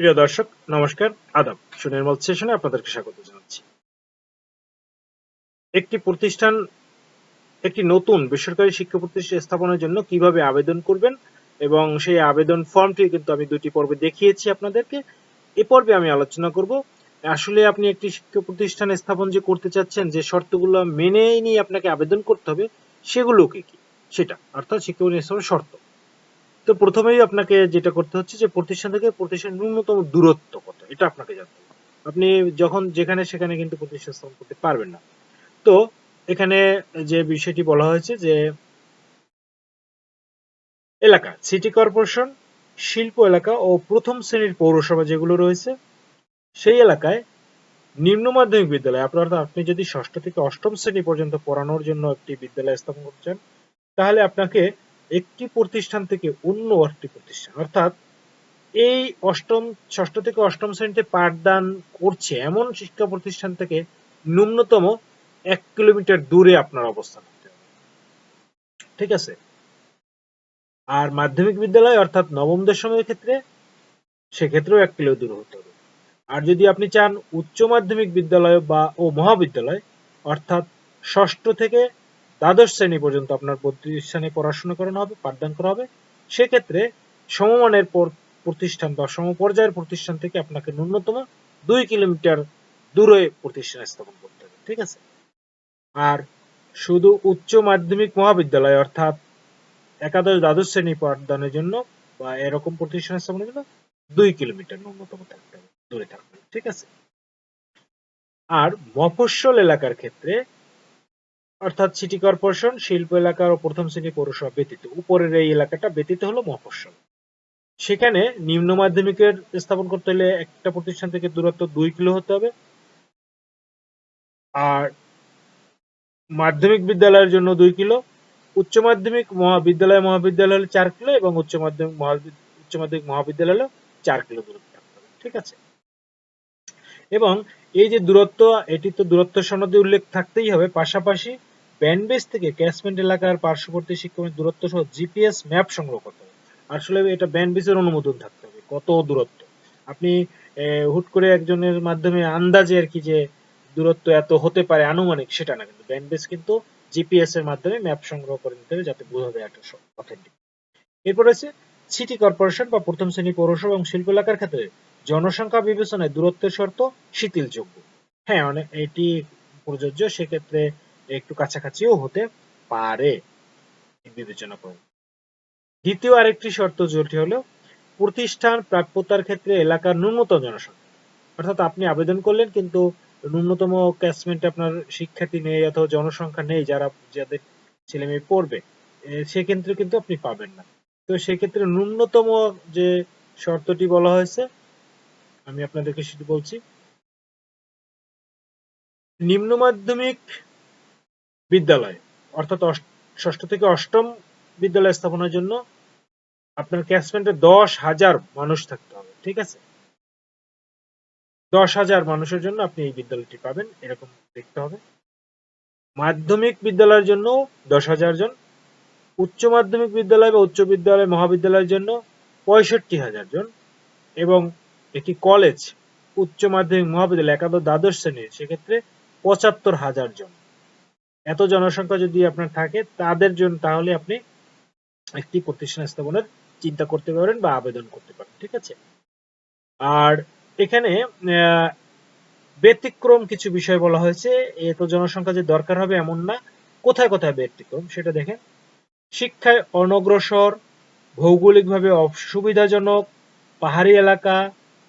প্রিয় দর্শক, নমস্কার, আদাব। সুনির্মল সেশনে আপনাদেরকে স্বাগত জানাচ্ছি। একটি প্রতিষ্ঠান, একটি নতুন বেসরকারি শিক্ষা প্রতিষ্ঠান স্থাপনের জন্য কীভাবে আবেদন করবেন এবং সেই আবেদন ফর্মটি কিন্তু আমি দুটি পর্বে দেখিয়েছি আপনাদেরকে। এ পর্বে আমি আলোচনা করব, আসলে আপনি একটি শিক্ষা প্রতিষ্ঠান স্থাপন যে করতে চাচ্ছেন, যে শর্তগুলো মেনে নিয়ে আপনাকে আবেদন করতে হবে, সেগুলো কি কি? সেটা, অর্থাৎ শিক্ষা প্রতিষ্ঠানের শর্ত। তো প্রথমেই আপনাকে যেটা করতে হচ্ছে যে প্রতিষ্ঠান থেকে প্রতিষ্ঠান ন্যূনতম দূরত্ব কত, এটা আপনাকে জানতে হবে। আপনি যখন যেখানে সেখানে কিন্তু প্রতিষ্ঠান স্থাপন করতে পারবেন না। তো এখানে যে বিষয়টি বলা হয়েছে যে এলাকা সিটি কর্পোরেশন শিল্প এলাকা ও প্রথম শ্রেণির পৌরসভা যেগুলো রয়েছে, সেই এলাকায় নিম্ন মাধ্যমিক বিদ্যালয়, আপনার আপনি যদি ষষ্ঠ থেকে অষ্টম শ্রেণি পর্যন্ত পড়ানোর জন্য একটি বিদ্যালয় স্থাপন করতে চান, তাহলে আপনাকে একটি প্রতিষ্ঠান থেকে অন্য একটি প্রতিষ্ঠান। অর্থাৎ এই অষ্টম, ষষ্ঠ থেকে অষ্টম শ্রেণীতে পাঠদান করছে এমন শিক্ষা প্রতিষ্ঠান থেকে ন্যূনতম এক কিলোমিটার দূরে আপনার অবস্থান করতে হবে। ঠিক আছে? আর মাধ্যমিক বিদ্যালয় অর্থাৎ নবম দশমের ক্ষেত্রে, সেক্ষেত্রেও এক কিলো দূর হতে হবে। আর যদি আপনি চান উচ্চ মাধ্যমিক বিদ্যালয় বা ও মহাবিদ্যালয়, অর্থাৎ ষষ্ঠ থেকে দ্বাদশ শ্রেণি পর্যন্ত আপনার প্রতিষ্ঠানে পড়াশোনা করানো হবে, পাঠদান করা হবে। সেক্ষেত্রে সমমানের প্রতিষ্ঠান বা সমপর্যায়ের প্রতিষ্ঠান থেকে আপনাকে ন্যূনতম দুই কিলোমিটার দূরে প্রতিষ্ঠান স্থাপন করতে হবে, ঠিক আছে? আর শুধু উচ্চ মাধ্যমিক মহাবিদ্যালয় অর্থাৎ একাদশ দ্বাদশ শ্রেণি পাঠদানের জন্য বা এরকম প্রতিষ্ঠান স্থাপনের জন্য দুই কিলোমিটার ন্যূনতম থাকতে হবে, দূরে থাকতে হবে, ঠিক আছে? আর মফস্বল এলাকার ক্ষেত্রে অর্থাৎ সিটি কর্পোরেশন শিল্প এলাকা ও প্রথম শ্রেণি পৌরসভা ব্যতীত। উপরের এই এলাকাটা ব্যতীত হলো মফস্বল। সেখানে নিম্ন মাধ্যমিকের স্থাপন করতে হলে একটা প্রতিষ্ঠান থেকে দূরত্ব দুই কিলো হতে হবে। আর মাধ্যমিক বিদ্যালয়ের জন্য দুই কিলো, উচ্চ মাধ্যমিক মহাবিদ্যালয় মহাবিদ্যালয় হলে চার কিলো এবং উচ্চ মাধ্যমিক উচ্চ মাধ্যমিক মহাবিদ্যালয় হলো চার কিলো দূরত্ব ঠিক আছে? এবং এই যে দূরত্ব এটি তো দূরত্ব সনদে উল্লেখ থাকতেই হবে। পাশাপাশি ব্যান্ডবেস থেকে ক্যাচমেন্ট এলাকার পার্শ্ববর্তী শিক্ষকের দূরত্ব সহ জিপিএস ম্যাপ সংগ্রহ করতে হবে। আসলে এটা ব্যান্ডবেসের অনুমোদন থাকতে হবে। কত দূরত্ব? আপনি হুট করে একজনের মাধ্যমে আন্দাজে আর কি যে দূরত্ব এত হতে পারে আনুমানিক, সেটা না। কিন্তু ব্যান্ডবেস কিন্তু জিপিএস এর মাধ্যমে ম্যাপ সংগ্রহ করে নিতে হবে যাতে বোঝা যায় একটা অথেন্টিক এরপর আছে সিটি কর্পোরেশন বা প্রথম শ্রেণি পৌরসভা এবং শিল্প এলাকার ক্ষেত্রে জনসংখ্যা বিবেচনায় দূরত্বের শর্ত শিথিলযোগ্য। হ্যাঁ অনেক, এটি প্রযোজ্য। সেক্ষেত্রে একটু কাছাকাছিও হতে পারে বিবেচনা করুন দ্বিতীয় আরেকটি শর্ত যেটি হলো, প্রতিষ্ঠান প্রাপ্যতার ক্ষেত্রে এলাকার ন্যূনতম জনসংখ্যা। অর্থাৎ আপনি আবেদন করলেন, কিন্তু ন্যূনতম ক্যাচমেন্টে আপনার শিক্ষার্থী নেই অথবা জনসংখ্যা নেই, যারা, যাদের ছেলে মেয়ে পড়বে সেক্ষেত্রে কিন্তু আপনি পাবেন না। তো সেক্ষেত্রে ন্যূনতম যে শর্তটি বলা হয়েছে, আমি আপনাদেরকে সেটি বলছি। নিম্ন মাধ্যমিক বিদ্যালয়, অর্থাৎ ষষ্ঠ থেকে অষ্টম বিদ্যালয় স্থাপনের জন্য আপনার ক্যাচমেন্টে দশ হাজার মানুষ থাকতে হবে, ঠিক আছে? দশ হাজার মানুষের জন্য আপনি এই বিদ্যালয়টি পাবেন, এরকম দেখতে হবে। মাধ্যমিক বিদ্যালয়ের জন্য দশ হাজার জন, উচ্চ মাধ্যমিক বিদ্যালয় বা উচ্চ বিদ্যালয় মহাবিদ্যালয়ের জন্য পঁয়ষট্টি হাজার জন এবং একটি কলেজ, উচ্চ মাধ্যমিক মহাবিদ্যালয়, একাদশ দ্বাদশ শ্রেণির, সেক্ষেত্রে পঁচাত্তর হাজার জন। এত জনসংখ্যা যদি আপনার থাকে, তাদের জন্য তাহলে আপনি একটি প্রতিষ্ঠান স্থাপনের চিন্তা করতে পারেন বা আবেদন করতে পারেন, ঠিক আছে? আর এখানে ব্যতিক্রম কিছু বিষয় বলা হয়েছে। এত জনসংখ্যা যে দরকার হবে এমন না। কোথায় কোথায় ব্যতিক্রম সেটা দেখেন। শিক্ষায় অনগ্রসর, ভৌগোলিকভাবে অসুবিধাজনক, পাহাড়ি এলাকা,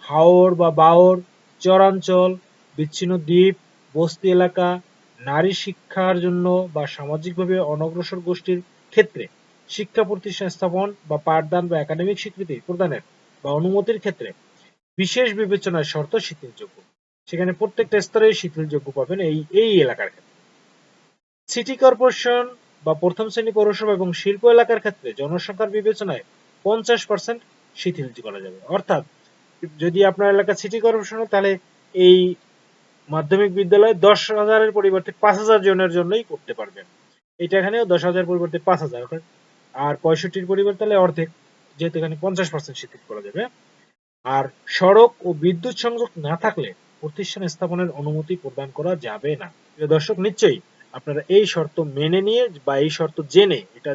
হাওর বা বাওর, চরাঞ্চল, বিচ্ছিন্ন দ্বীপ, বস্তি এলাকা নারী শিক্ষার জন্য বা সামাজিকভাবে অনগ্রসর গোষ্ঠীর ক্ষেত্রে শিক্ষা প্রতিষ্ঠান স্থাপন বা পাঠদান বা একাডেমিক স্বীকৃতি প্রদানের বা অনুমতির ক্ষেত্রে বিশেষ বিবেচনায় শর্ত শিথিলযোগ্য। সেখানে প্রত্যেকটা স্তরে শিথিলযোগ্য পাবেন এই এই এলাকার ক্ষেত্রে। সিটি কর্পোরেশন বা প্রথম শ্রেণি পৌরসভা এবং শিল্প এলাকার ক্ষেত্রে জনসংখ্যার বিবেচনায় পঞ্চাশ পার্সেন্ট শিথিল করা যাবে। অর্থাৎ যদি আপনার এলাকা সিটি কর্পোরেশন তাহলে এই মাধ্যমিক বিদ্যালয়ে দশ হাজারের পরিবর্তে পাঁচ হাজার জনের জন্যই করতে পারবেন। এটা এখানেও দশ হাজার পরিবর্তে পাঁচ হাজার আর পঁয়ষট্টির পরিবর্তে অর্ধেক, যেহেতু এখানে পঞ্চাশ পার্সেন্ট শিথিল করা যাবে। আর সড়ক ও বিদ্যুৎ সংযোগ না থাকলে প্রতিষ্ঠান স্থাপনের অনুমতি প্রদান করা যাবে না। দর্শক, নিশ্চয়ই আপনারা এই শর্ত মেনে নিয়ে বা এই শর্ত জেনে এটা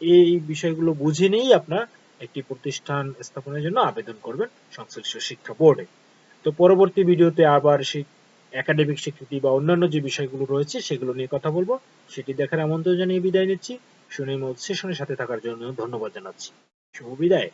এই বিষয়গুলো বুঝে নিয়েই আপনার একটি প্রতিষ্ঠান স্থাপনের জন্য আবেদন করবেন সংশ্লিষ্ট শিক্ষা বোর্ডে। তো পরবর্তী ভিডিওতে আবার সেই একাডেমিক স্বীকৃতি বা অন্যান্য যে বিষয়গুলো রয়েছে সেগুলো নিয়ে কথা বলব, সেটি দেখার আমন্ত্রণ জানিয়ে বিদায় নিচ্ছি। সুনির্মল সেশনের সাথে থাকার জন্য ধন্যবাদ জানাচ্ছি। শুভ বিদায়।